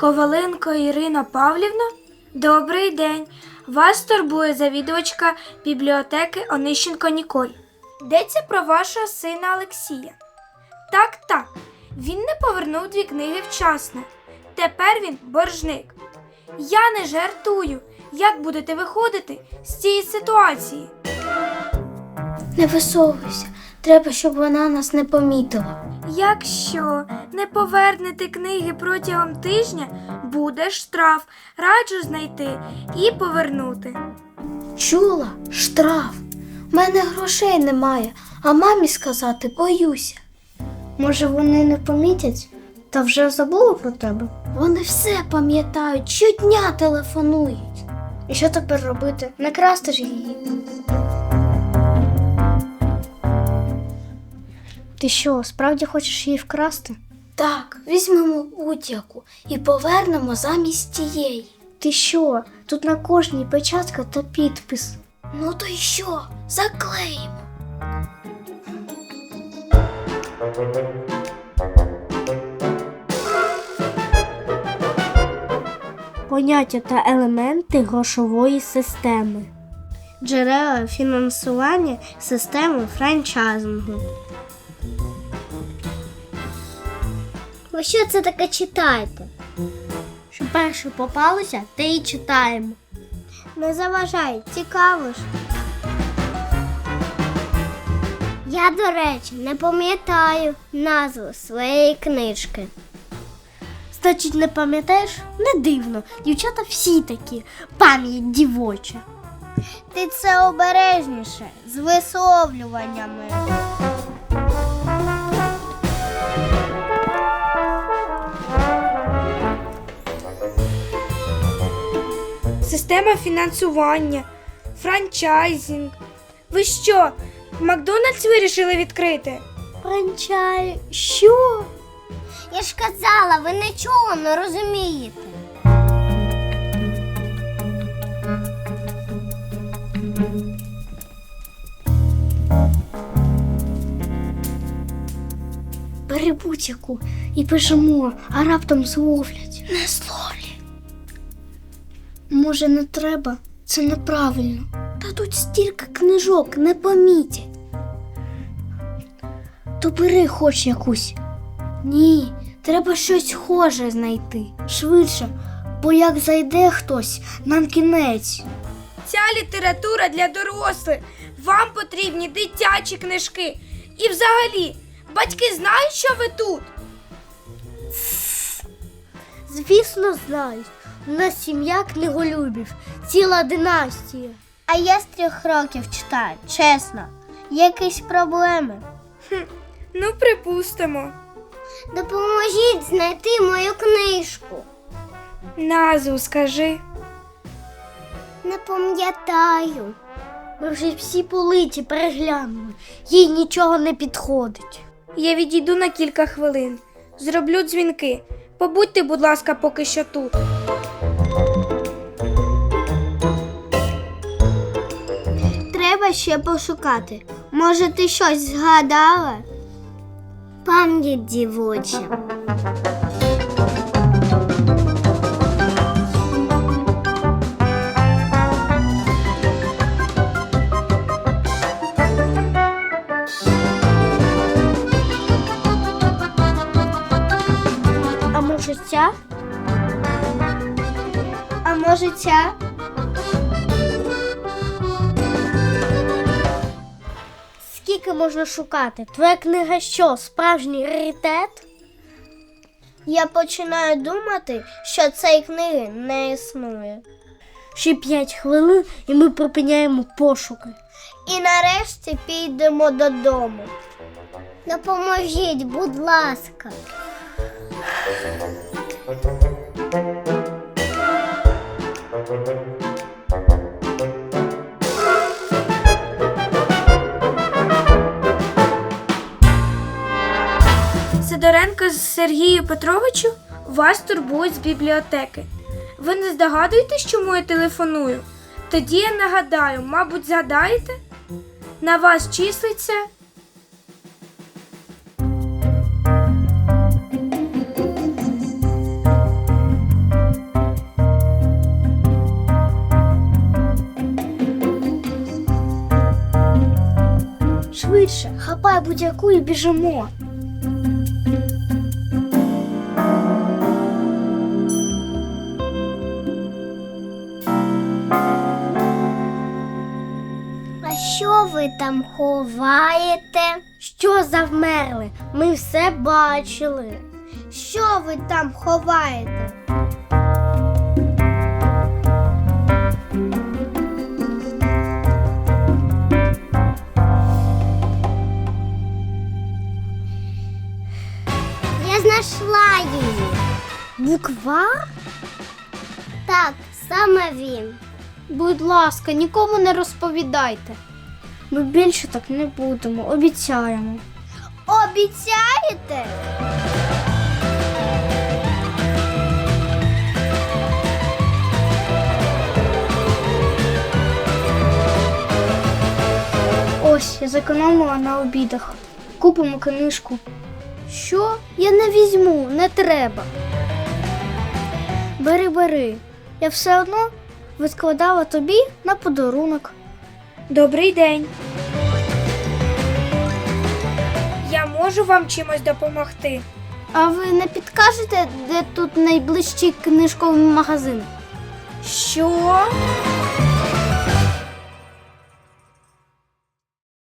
Коваленко Ірина Павлівна, добрий день. Вас турбує завідувачка бібліотеки Онищенко Ніколь. Йдеться про вашого сина Олексія. Так, так, він не повернув дві книги вчасно. Тепер він боржник. Я не жартую. Як будете виходити з цієї ситуації? Не висовуйся. Треба, щоб вона нас не помітила. Якщо не повернете книги протягом тижня, буде штраф. Раджу знайти і повернути. Чула? Штраф. У мене грошей немає, а мамі сказати боюся. Може, вони не помітять та вже забули про тебе? Вони все пам'ятають, щодня телефонують. І що тепер робити? Не красти ж її. Ти що, справді хочеш її вкрасти? Так, візьмемо будь-яку і повернемо замість тієї. Ти що? Тут на кожній печатка та підпис. Ну то й що? Заклеїмо. Поняття та елементи грошової системи. Джерела фінансування системи франчайзингу. Ви що це таке читаєте? Що перше попалося, те і читаємо. Не заважай, цікаво ж. Я, до речі, не пам'ятаю назву своєї книжки. Значить, не пам'ятаєш? Не дивно. Дівчата всі такі, пам'ять дівоча. Ти це обережніше з висловлюваннями. Система фінансування, франчайзинг. Ви що, Макдональдс вирішили відкрити? Франчай, що? Я ж казала, ви нічого не розумієте. Бери будь-яку і пишемо, а раптом зловлять. Не зловлять. Може, не треба? Це неправильно. Та тут стільки книжок не помітять. То бери хоч якусь. Ні, треба щось схоже знайти. Швидше, бо як зайде хтось, нам кінець. Ця література для дорослих. Вам потрібні дитячі книжки. І взагалі, батьки знають, що ви тут. Звісно, знають. У нас сім'я книголюбів, ціла династія. Я з трьох років читаю, чесно. Якісь проблеми. Ну, припустимо. Допоможіть знайти мою книжку. Назву скажи. Не пам'ятаю. Ми вже всі политі переглянули. Їй нічого не підходить. Я відійду на кілька хвилин. Зроблю дзвінки. Побудьте, будь ласка, поки що тут. Ще пошукати. Може, ти щось згадала? Пам'ять дівоча. А може ця? А може ця? Скільки можна шукати? Твоя книга що, справжній раритет? Я починаю думати, що цієї книги не існує. Ще п'ять хвилин і ми припиняємо пошуки. І нарешті підемо додому. Допоможіть, будь ласка. Сергію Петровичу, вас турбують з бібліотеки. Ви не здогадуєтесь, чому я телефоную? Тоді я нагадаю, мабуть, згадаєте? На вас числиться. Швидше, хапай будь-яку і біжимо. Ви там ховаєте? Що завмерли? Ми все бачили. Що ви там ховаєте? Я знайшла її. Буквар? Так, саме він. Будь ласка, нікому не розповідайте. Ми більше так не будемо, обіцяємо. Обіцяєте? Ось, я зекономила на обідах. Купимо книжку. Що? Я не візьму, не треба. Бери, бери. Я все одно відкладала тобі на подарунок. Добрий день. Я можу вам чимось допомогти. А ви не підкажете, де тут найближчий книжковий магазин? Що?